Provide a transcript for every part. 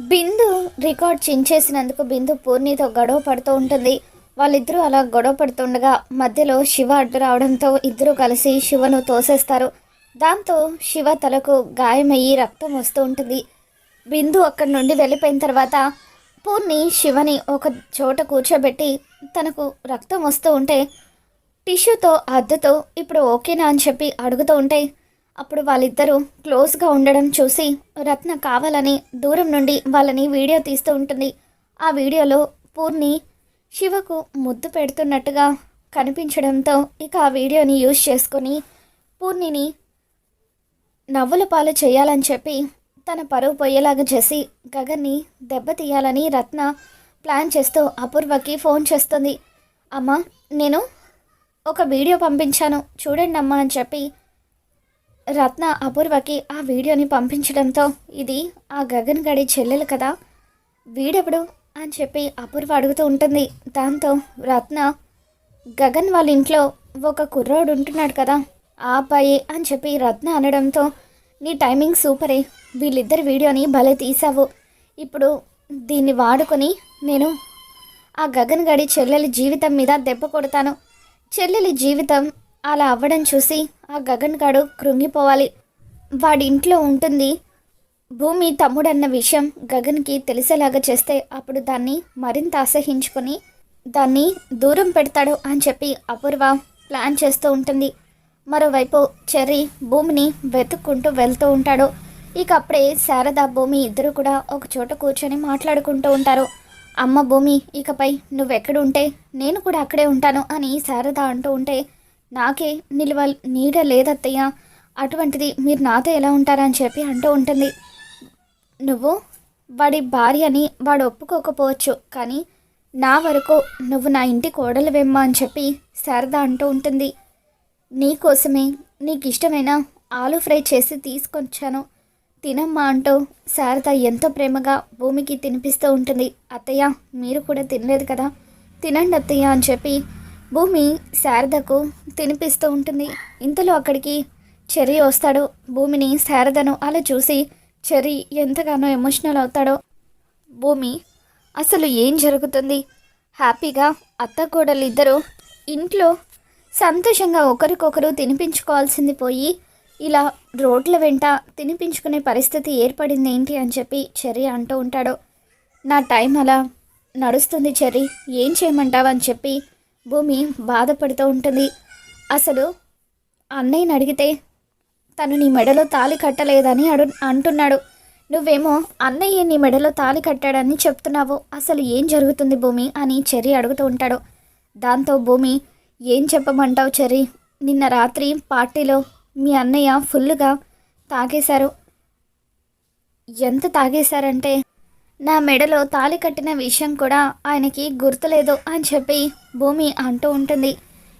బిందు record చించేసినందుకు బిందు పూర్ణితో గొడవ పడుతూ ఉంటుంది. వాళ్ళిద్దరూ అలా గొడవ పడుతుండగా మధ్యలో శివ అడ్డు రావడంతో ఇద్దరూ కలిసి శివను తోసేస్తారు. దాంతో శివ తలకు గాయమయ్యి రక్తం వస్తూ ఉంటుంది. బిందు అక్కడి నుండి వెళ్ళిపోయిన తర్వాత పూర్ణి శివని ఒక చోట కూర్చోబెట్టి తనకు రక్తం వస్తూ ఉంటే టిష్యూతో అద్దతో ఇప్పుడు ఓకేనా? అని చెప్పి అడుగుతూ ఉంటే అప్పుడు వాళ్ళిద్దరూ క్లోజ్గా ఉండడం చూసి రత్న కావాలని దూరం నుండి వాళ్ళని వీడియో తీస్తూ ఉంటుంది. ఆ వీడియోలో పూర్ణి శివకు ముద్దు పెడుతున్నట్టుగా కనిపించడంతో ఇక ఆ వీడియోని యూజ్ చేసుకొని పూర్ణిని నవ్వుల పాలు చేయాలని చెప్పి తన పరువు పోయేలాగా చేసి గగన్ని దెబ్బతీయాలని రత్న ప్లాన్ చేస్తూ అపూర్వకి ఫోన్ చేస్తుంది. అమ్మా నేను ఒక వీడియో పంపించాను. చూడండి అమ్మా అని చెప్పి రత్న అపూర్వకి ఆ వీడియోని పంపించడంతో ఇది ఆ గగన్ గడి చెల్లెలు కదా వీడెప్పుడు అని చెప్పి అపూర్వ అడుగుతూ ఉంటుంది. దాంతో రత్న గగన్ వాళ్ళ ఇంట్లో ఒక కుర్రోడు ఉంటున్నాడు కదా ఆ అబ్బాయి అని చెప్పి రత్న అనడంతో నీ టైమింగ్ సూపరే వీళ్ళిద్దరి వీడియోని భలే తీసావు ఇప్పుడు దీన్ని వాడుకొని నేను ఆ గగన్ గడి చెల్లెలి జీవితం మీద దెబ్బ కొడతాను. చెల్లెలి జీవితం అలా అవ్వడం చూసి ఆ గగన్ గాడు కృంగిపోవాలి. వాడి ఇంట్లో ఉంటుంది. భూమి తమ్ముడన్న విషయం గగన్కి తెలిసేలాగా చేస్తే అప్పుడు దాన్ని మరింత అసహించుకొని దాన్ని దూరం పెడతాడు అని చెప్పి అపూర్వ ప్లాన్ చేస్తూ ఉంటుంది. మరోవైపు చెర్రీ భూమిని వెతుక్కుంటూ వెళ్తూ ఉంటాడు. ఇక అప్పుడే శారద భూమి ఇద్దరు కూడా ఒక చోట కూర్చొని మాట్లాడుకుంటూ ఉంటారు. అమ్మ భూమి ఇకపై నువ్వెక్కడుంటే నేను కూడా అక్కడే ఉంటాను అని శారద అంటూ ఉంటే నాకే నిలువ నీడ లేదత్తయ్య. అటువంటిది మీరు నాతో ఎలా ఉంటారని చెప్పి అంటూ ఉంటుంది. నువ్వు వాడి భార్యని వాడు ఒప్పుకోకపోవచ్చు కానీ నా వరకు నువ్వు నా ఇంటి కోడలు వెమ్మ అని చెప్పి శారద అంటూ ఉంటుంది. నీకోసమే నీకు ఇష్టమైన ఆలు ఫ్రై చేసి తీసుకొచ్చాను. తినమ్మా అంటూ శారద ఎంతో ప్రేమగా భూమికి తినిపిస్తూ ఉంటుంది. అత్తయ్య మీరు కూడా తినలేదు కదా? తినండి అత్తయ్య అని చెప్పి భూమి శారదకు తినిపిస్తూ ఉంటుంది. ఇంతలో అక్కడికి చెర్రీ వస్తాడు. భూమిని శారదను అలా చూసి చెర్రీ ఎంతగానో ఎమోషనల్ అవుతాడో. భూమి అసలు ఏం జరుగుతుంది? హ్యాపీగా అత్త కోడలు ఇద్దరు ఇంట్లో సంతోషంగా ఒకరికొకరు తినిపించుకోవాల్సింది పోయి ఇలా రోడ్ల వెంట తినిపించుకునే పరిస్థితి ఏర్పడింది ఏంటి అని చెప్పి చెర్రీ అంటూ ఉంటాడు. నా టైం అలా నడుస్తుంది చెర్రీ. ఏం చేయమంటావు అని చెప్పి భూమి బాధపడుతూ ఉంటుంది. అసలు అన్నయ్యని అడిగితే తను నీ మెడలో తాళి కట్టలేదని అడు అంటున్నాడు. నువ్వేమో అన్నయ్య నీ మెడలో తాళి కట్టాడని చెప్తున్నావు. అసలు ఏం జరుగుతుంది భూమి? అని చెర్రి అడుగుతూ ఉంటాడు. దాంతో భూమి ఏం చెప్పమంటావు చెర్రి? నిన్న రాత్రి పార్టీలో మీ అన్నయ్య ఫుల్గా తాగేశారు. ఎంత తాగేశారంటే నా మెడలో తాళి కట్టిన విషయం కూడా ఆయనకి గుర్తులేదు అని చెప్పి భూమి అంటూ ఉంటుంది.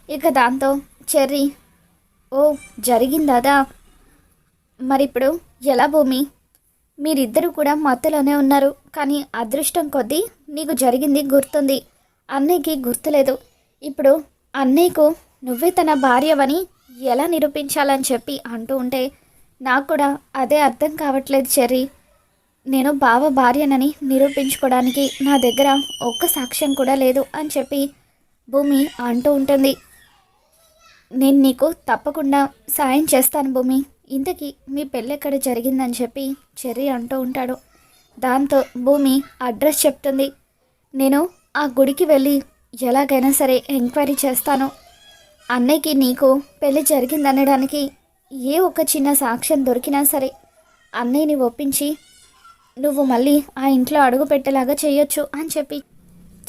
ఇక దాంతో చెర్రీ ఓ జరిగిందాదా మరిప్పుడు ఎలా భూమి? మీరిద్దరూ కూడా మత్తులోనే ఉన్నారు కానీ అదృష్టం కొద్దీ నీకు జరిగింది గుర్తుంది. అన్నయ్యకి గుర్తులేదు. ఇప్పుడు అన్నయ్యకు నువ్వే తన భార్యవని ఎలా నిరూపించాలని చెప్పి అంటూ ఉంటే నాకు కూడా అదే అర్థం కావట్లేదు చెర్రీ. నేను బావ భార్యనని నిరూపించుకోవడానికి నా దగ్గర ఒక్క సాక్ష్యం కూడా లేదు అని చెప్పి భూమి అంటూ ఉంటుంది. నేను నీకు తప్పకుండా సాయం చేస్తాను భూమి. ఇంతకీ మీ పెళ్ళెక్కడ జరిగిందని చెప్పి చెర్రీ అంటూ ఉంటాడు. దాంతో భూమి అడ్రస్ చెప్తుంది. నేను ఆ గుడికి వెళ్ళి ఎలాగైనా సరే ఎంక్వైరీ చేస్తాను. అన్నయ్యకి నీకు పెళ్ళి జరిగిందనడానికి ఏ ఒక్క చిన్న సాక్ష్యం దొరికినా సరే అన్నయ్యని ఒప్పించి నువ్వు మళ్ళీ ఆ ఇంట్లో అడుగు పెట్టేలాగా చేయొచ్చు అని చెప్పి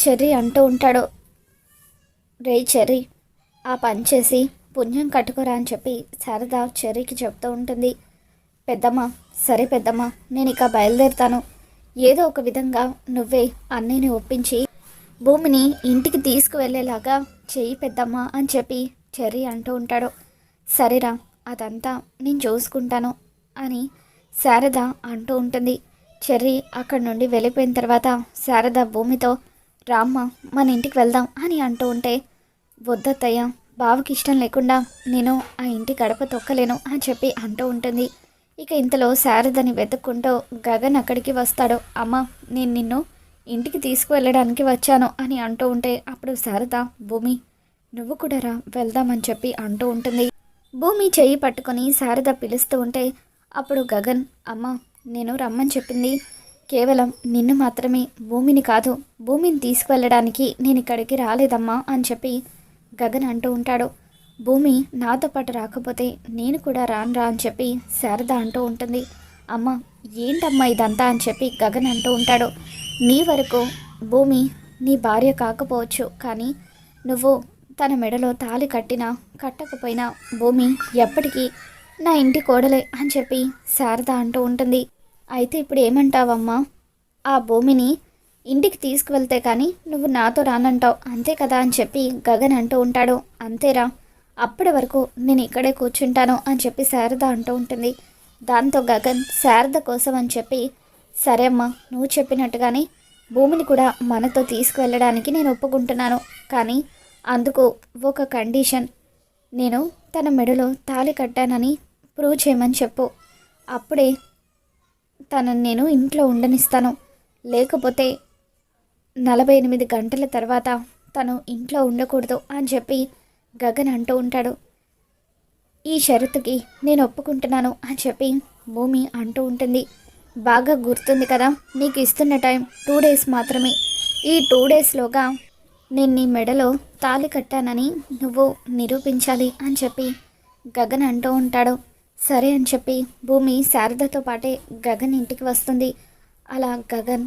చెర్రీ అంటూ ఉంటాడు. రే చెర్రీ ఆ పని చేసి పుణ్యం కట్టుకోరా అని చెప్పి శారద చెర్రీకి చెప్తూ ఉంటుంది. పెద్దమ్మ సరే పెద్దమ్మ నేను ఇక బయలుదేరుతాను. ఏదో ఒక విధంగా నువ్వే అన్నయ్యని ఒప్పించి భూమిని ఇంటికి తీసుకువెళ్ళేలాగా చెయ్యి పెద్దమ్మ అని చెప్పి చెర్రీ అంటూ ఉంటాడు. సరేరా అదంతా నేను చూసుకుంటాను అని శారద అంటూ ఉంటుంది. చెర్రీ అక్కడి నుండి వెళ్ళిపోయిన తర్వాత శారద భూమితో రామ్మ మన ఇంటికి వెళ్దాం అని అంటూ ఉంటే వద్దత్తయ్య బావకి ఇష్టం లేకుండా నేను ఆ ఇంటి గడప తొక్కలేను అని చెప్పి అంటూ ఉంటుంది. ఇక ఇంతలో శారదని వెతుక్కుంటూ గగన్ అక్కడికి వస్తాడు. అమ్మ నేను నిన్ను ఇంటికి తీసుకువెళ్ళడానికి వచ్చాను అని అంటూ ఉంటే అప్పుడు శారద భూమి నువ్వు కూడా రా వెళ్దామని చెప్పి అంటూ ఉంటుంది. భూమి చెయ్యి పట్టుకొని శారద పిలుస్తూ ఉంటే అప్పుడు గగన్ అమ్మ నేను రమ్మని చెప్పింది. కేవలం నిన్ను మాత్రమే భూమిని కాదు భూమిని తీసుకువెళ్ళడానికి నేను ఇక్కడికి రాలేదమ్మా అని చెప్పి గగన్ అంటూ ఉంటాడు. భూమి నాతో పాటు రాకపోతే నేను కూడా రానురా అని చెప్పి శారద అంటూ ఉంటుంది. అమ్మ ఏంటమ్మా ఇదంతా అని చెప్పి గగన్ అంటూ ఉంటాడు. నీ వరకు భూమి నీ భార్య కాకపోవచ్చు కానీ నువ్వు తన మెడలో తాళి కట్టినా కట్టకపోయినా భూమి ఎప్పటికీ నా ఇంటి కోడలే అని చెప్పి శారద అంటూ ఉంటుంది. అయితే ఇప్పుడు ఏమంటావమ్మా? ఆ భూమిని ఇంటికి తీసుకువెళ్తే కానీ నువ్వు నాతో రానంటావు. అంతే కదా అని చెప్పి గగన్ అంటూ ఉంటాడు. అంతేరా. అప్పటి వరకు నేను ఇక్కడే కూర్చుంటాను అని చెప్పి శారద అంటూ ఉంటుంది. దాంతో గగన్ శారద కోసం అని చెప్పి సరే అమ్మా నువ్వు చెప్పినట్టుగానే భూమిని కూడా మనతో తీసుకువెళ్ళడానికి నేను ఒప్పుకుంటున్నాను. కానీ అందుకు ఒక కండిషన్. నేను తన మెడలో తాళి కట్టానని ప్రూవ్ చేయమని చెప్పు. అప్పుడే తనని నేను ఇంట్లో ఉండనిస్తాను. లేకపోతే నలభై ఎనిమిది గంటల తర్వాత తను ఇంట్లో ఉండకూడదు అని చెప్పి గగన్ అంటూ ఉంటాడు. ఈ షరతుకి నేను ఒప్పుకుంటున్నాను అని చెప్పి భూమి అంటూ ఉంటుంది. బాగా గుర్తుంది కదా నీకు ఇస్తున్న టైం టూ డేస్ మాత్రమే. ఈ టూ డేస్లోగా నేను నీ మెడలో తాళి కట్టానని నువ్వు నిరూపించాలి అని చెప్పి గగన్ అంటూ ఉంటాడు. సరే అని చెప్పి భూమి శారదతో పాటే గగన్ ఇంటికి వస్తుంది. అలా గగన్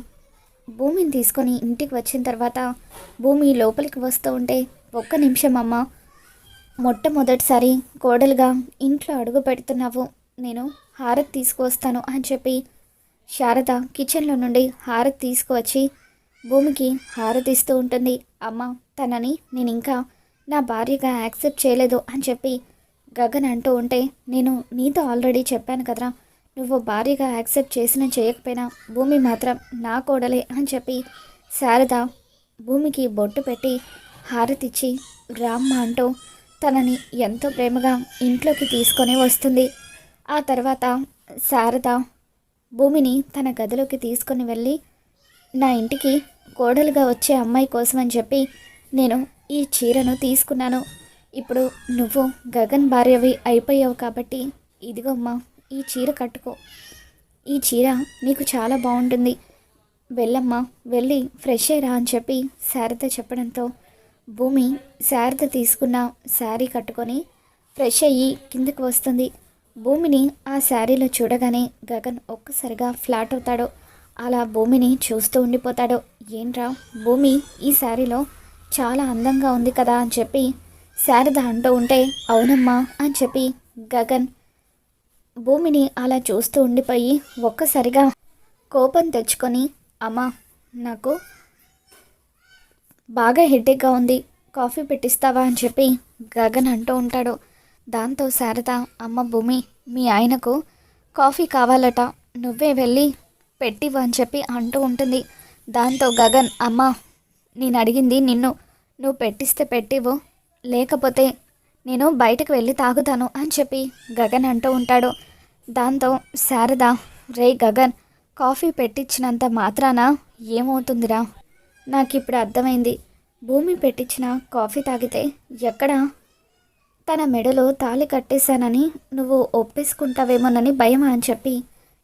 భూమిని తీసుకొని ఇంటికి వచ్చిన తర్వాత భూమి లోపలికి వస్తూ ఉంటే ఒక్క నిమిషం అమ్మ మొట్టమొదటిసారి కోడలుగా ఇంట్లో అడుగు పెడుతున్నావు. నేను హారతి తీసుకువస్తాను అని చెప్పి శారద కిచెన్లో నుండి హారతి తీసుకువచ్చి భూమికి హారతిస్తూ ఉంటుంది. అమ్మ తనని నేను ఇంకా నా భార్యగా యాక్సెప్ట్ చేయలేదు అని చెప్పి గగన్ అంటూ ఉంటే నేను నీతో ఆల్రెడీ చెప్పాను కదరా. నువ్వు భార్యగా యాక్సెప్ట్ చేసినా చేయకపోయినా భూమి మాత్రం నా కోడలే అని చెప్పి శారద భూమికి బొట్టు పెట్టి హారతిచ్చి రామ్మ అంటూ తనని ఎంతో ప్రేమగా ఇంట్లోకి తీసుకొని వస్తుంది. ఆ తర్వాత శారద భూమిని తన గదిలోకి తీసుకొని వెళ్ళి నా ఇంటికి కోడలుగా వచ్చే అమ్మాయి కోసం అని చెప్పి నేను ఈ చీరను తీసుకున్నాను. ఇప్పుడు నువ్వు గగన్ భార్యవి అయిపోయావు కాబట్టి ఇదిగోమ్మా ఈ చీర కట్టుకో. ఈ చీర నీకు చాలా బాగుంటుంది. వెళ్ళమ్మా వెళ్ళి ఫ్రెష్ అయ్యరా అని చెప్పి శారద చెప్పడంతో భూమి శారద తీసుకున్న శారీ కట్టుకొని ఫ్రెష్ అయ్యి కిందకు వస్తుంది. భూమిని ఆ శారీలో చూడగానే గగన్ ఒక్కసారిగా ఫ్లాట్ అవుతాడు. అలా భూమిని చూస్తూ ఉండిపోతాడు. ఏంట్రా భూమి ఈ శారీలో చాలా అందంగా ఉంది కదా అని చెప్పి శారద అంటూ ఉంటే అవునమ్మా అని చెప్పి గగన్ భూమిని అలా చూస్తూ ఉండిపోయి ఒక్కసారిగా కోపం తెచ్చుకొని అమ్మా నాకు బాగా హెడ్ఏక్గా ఉంది కాఫీ పెట్టిస్తావా అని చెప్పి గగన్ అంటూ ఉంటాడు. దాంతో శారద అమ్మ భూమి మీ ఆయనకు కాఫీ కావాలట నువ్వే వెళ్ళి పెట్టివ్వు అని చెప్పి అంటూ ఉంటుంది. దాంతో గగన్ అమ్మ నేను అడిగింది నిన్ను నువ్వు పెట్టిస్తే పెట్టివు లేకపోతే నేను బయటకు వెళ్ళి తాగుతాను అని చెప్పి గగన్ అంటూ ఉంటాడు. దాంతో శారద రే గగన్ కాఫీ పెట్టించినంత మాత్రాన ఏమవుతుందిరా? నాకు ఇప్పుడు అర్థమైంది. భూమి పెట్టించిన కాఫీ తాగితే ఎక్కడ? తన మెడలో తాళి కట్టేశానని నువ్వు ఒప్పేసుకుంటావేమోనని భయం అని చెప్పి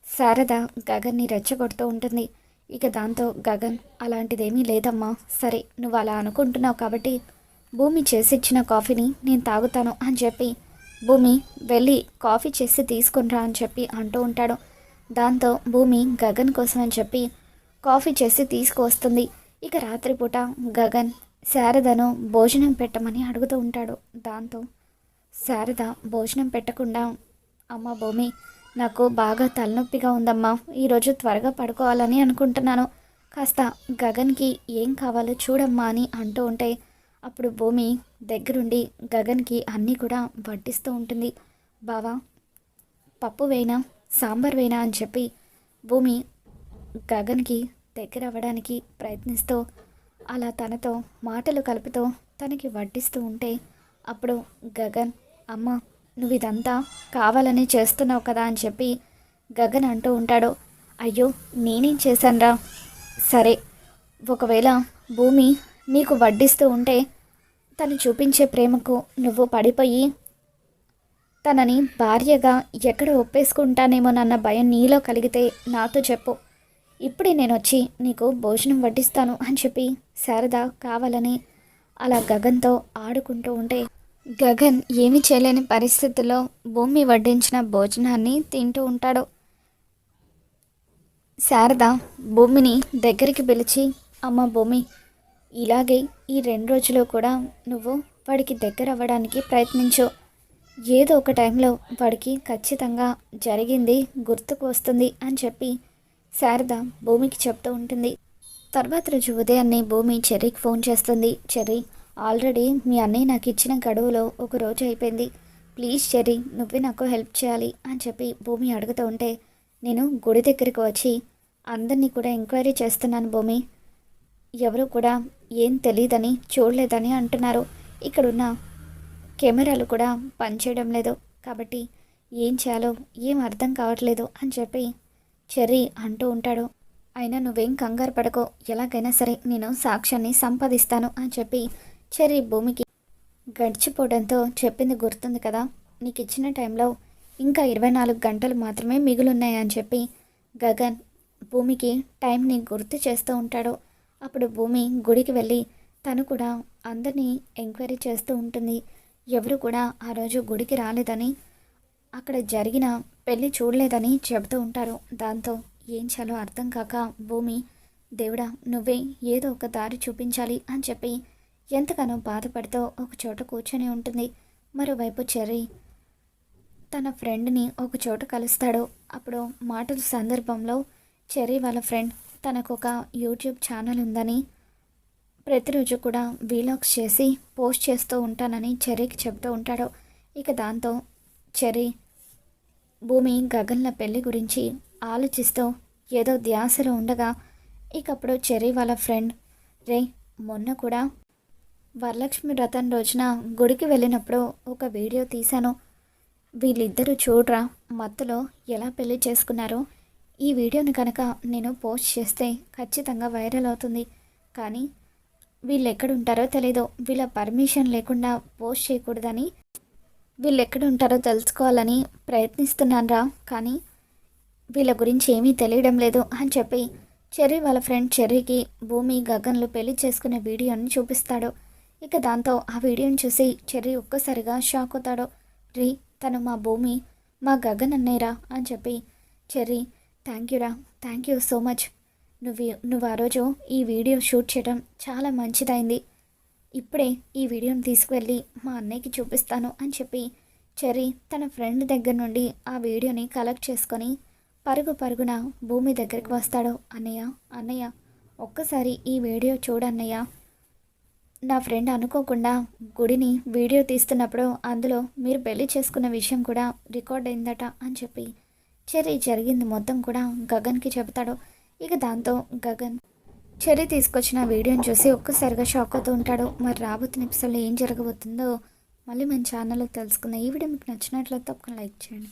శారద గగన్ని రెచ్చగొడుతూ ఉంటుంది. ఇక దాంతో గగన్ అలాంటిదేమీ లేదమ్మా. సరే నువ్వు అలా అనుకుంటున్నావు కాబట్టి భూమి చేసిచ్చిన కాఫీని నేను తాగుతాను అని చెప్పి భూమి వెళ్ళి కాఫీ చేసి తీసుకునిరా అని చెప్పి అంటూ ఉంటాడు. దాంతో భూమి గగన్ కోసం అని చెప్పి కాఫీ చేసి తీసుకువస్తుంది. ఇక రాత్రిపూట గగన్ శారదను భోజనం పెట్టమని అడుగుతూ ఉంటాడు. దాంతో శారద భోజనం పెట్టకుండా అమ్మ భూమి నాకు బాగా తలనొప్పిగా ఉందమ్మా. ఈరోజు త్వరగా పడుకోవాలని అనుకుంటున్నాను. కాస్త గగన్కి ఏం కావాలో చూడమ్మా అని అంటూ ఉంటే అప్పుడు భూమి దగ్గరుండి గగన్కి అన్నీ కూడా వడ్డిస్తూ ఉంటుంది. బావా పప్పు వేనా సాంబార్ వేనా అని చెప్పి భూమి గగన్కి దగ్గర అవ్వడానికి ప్రయత్నిస్తూ అలా తనతో మాటలు కలుపుతూ తనకి వడ్డిస్తూ ఉంటే అప్పుడు గగన్ అమ్మ నువ్వు ఇదంతా కావాలని చేస్తున్నావు కదా అని చెప్పి గగన్ అంటూ ఉంటాడు. అయ్యో నేనేం చేశానురా? సరే ఒకవేళ భూమి నీకు వడ్డిస్తూ ఉంటే తను చూపించే ప్రేమకు నువ్వు పడిపోయి తనని భార్యగా ఎక్కడ ఒప్పేసుకుంటానేమోనన్న భయం నీలో కలిగితే నాతో చెప్పు. ఇప్పుడే నేను వచ్చి నీకు భోజనం వడ్డిస్తాను అని చెప్పి శారద కావాలని అలా గగన్తో ఆడుకుంటూ ఉంటే గగన్ ఏమీ చేయలేని పరిస్థితుల్లో భూమి వడ్డించిన భోజనాన్ని తింటూ ఉంటాడు. శారద భూమిని దగ్గరికి పిలిచి అమ్మ భూమి ఇలాగే ఈ రెండు రోజులు కూడా నువ్వు వాడికి దగ్గర అవ్వడానికి ప్రయత్నించు. ఏదో ఒక టైంలో వాడికి ఖచ్చితంగా జరిగింది గుర్తుకు వస్తుంది అని చెప్పి శారద భూమికి చెప్తూ ఉంటుంది. తర్వాత రోజు ఉదయాన్నే భూమి చెర్రీకి ఫోన్ చేస్తుంది. చెర్రీ ఆల్రెడీ మీ అన్నయ్య నాకు ఇచ్చిన గడువులో ఒక రోజు అయిపోయింది. ప్లీజ్ చెర్రీ నువ్వే నాకు హెల్ప్ చేయాలి అని చెప్పి భూమి అడుగుతూ ఉంటే నేను గుడి దగ్గరికి వచ్చి అందరినీ కూడా ఎంక్వైరీ చేస్తున్నాను భూమి. ఎవరు కూడా ఏం తెలియదని చూడలేదని అంటున్నారు. ఇక్కడున్న కెమెరాలు కూడా పనిచేయడం లేదు. కాబట్టి ఏం చేయాలో ఏం అర్థం కావట్లేదు అని చెప్పి చెర్రీ అంటూ ఉంటాడు. అయినా నువ్వేం కంగారు పడకో. ఎలాగైనా సరే నేను సాక్ష్యాన్ని సంపాదిస్తాను అని చెప్పి చెర్రీ భూమికి గడిచిపోవడంతో చెప్పింది గుర్తుంది కదా. నీకు ఇచ్చిన టైంలో ఇంకా ఇరవై నాలుగు గంటలు మాత్రమే మిగులున్నాయి అని చెప్పి గగన్ భూమికి టైంని గుర్తు చేస్తూ ఉంటాడు. అప్పుడు భూమి గుడికి వెళ్ళి తను కూడా అందరినీ ఎంక్వైరీ చేస్తూ ఉంటుంది. ఎవరు కూడా ఆ రోజు గుడికి రాలేదని అక్కడ జరిగిన పెళ్ళి చూడలేదని చెబుతూ ఉంటారు. దాంతో ఏం చేయాలో అర్థం కాక భూమి దేవుడా నువ్వే ఏదో ఒక దారి చూపించాలి అని చెప్పి ఎంతగానో బాధపడుతూ ఒక చోట కూర్చొని ఉంటుంది. మరోవైపు చెర్రీ తన ఫ్రెండ్ని ఒక చోట కలుస్తాడు. అప్పుడు మాటల సందర్భంలో చెర్రీ వాళ్ళ ఫ్రెండ్ తనకు ఒక యూట్యూబ్ ఛానల్ ఉందని ప్రతిరోజు కూడా వీలాగ్స్ చేసి పోస్ట్ చేస్తూ ఉంటానని చెర్రీకి చెప్తూ ఉంటాడు. ఇక దాంతో చెర్రీ భూమి గగన్ల పెళ్ళి గురించి ఆలోచిస్తూ ఏదో ధ్యాసలో ఉండగా ఇకప్పుడు చెర్రీ వాళ్ళ ఫ్రెండ్ రే మొన్న కూడా వరలక్ష్మి వ్రతం రోజున గుడికి వెళ్ళినప్పుడు ఒక వీడియో తీశాను. వీళ్ళిద్దరూ చూడరా మత్తులో ఎలా పెళ్ళి చేసుకున్నారో ఈ వీడియోని కనుక నేను పోస్ట్ చేస్తే ఖచ్చితంగా వైరల్ అవుతుంది. కానీ వీళ్ళు ఎక్కడుంటారో తెలీదు. వీళ్ళ పర్మిషన్ లేకుండా పోస్ట్ చేయకూడదని వీళ్ళు ఎక్కడుంటారో తెలుసుకోవాలని ప్రయత్నిస్తున్నానురా. కానీ వీళ్ళ గురించి ఏమీ తెలియడం లేదు అని చెప్పి చెర్రీ వాళ్ళ ఫ్రెండ్ చెర్రీకి భూమి గగన్లు పెళ్ళి చేసుకునే వీడియోని చూపిస్తాడు. ఇక దాంతో ఆ వీడియోని చూసి చెర్రీ ఒక్కసారిగా షాక్ అవుతాడు. రీ తను మా భూమి మా గగన్ అన్నయ్యరా అని చెప్పి చెర్రీ థ్యాంక్ యూరా థ్యాంక్ యూ సో మచ్ నువ్వు నువ్వు ఆ రోజు ఈ వీడియో షూట్ చేయడం చాలా మంచిదైంది. ఇప్పుడే ఈ వీడియోని తీసుకువెళ్ళి మా అన్నయ్యకి చూపిస్తాను అని చెప్పి చెర్రీ తన ఫ్రెండ్ దగ్గర నుండి ఆ వీడియోని కలెక్ట్ చేసుకొని పరుగు పరుగున భూమి దగ్గరికి వస్తాడు. అన్నయ్య అన్నయ్య ఒక్కసారి ఈ వీడియో చూడన్నయ్య నా ఫ్రెండ్ అనుకోకుండా గుడిని వీడియో తీస్తున్నప్పుడు అందులో మీరు పెళ్ళి చేసుకున్న విషయం కూడా రికార్డ్ అయిందట అని చెప్పి చెర్రీ జరిగింది మొత్తం కూడా గగన్కి చెబుతాడు. ఇక దాంతో గగన్ చెర్రీ తీసుకొచ్చిన వీడియోని చూసి ఒక్కసారిగా షాక్ అవుతూ ఉంటాడు. మరి రాబోతున్న ఎపిసోడ్లో ఏం జరగబోతుందో మళ్ళీ మన ఛానల్లో తెలుసుకుందాం. ఈ వీడియో మీకు నచ్చినట్లయితే ఒక లైక్ చేయండి.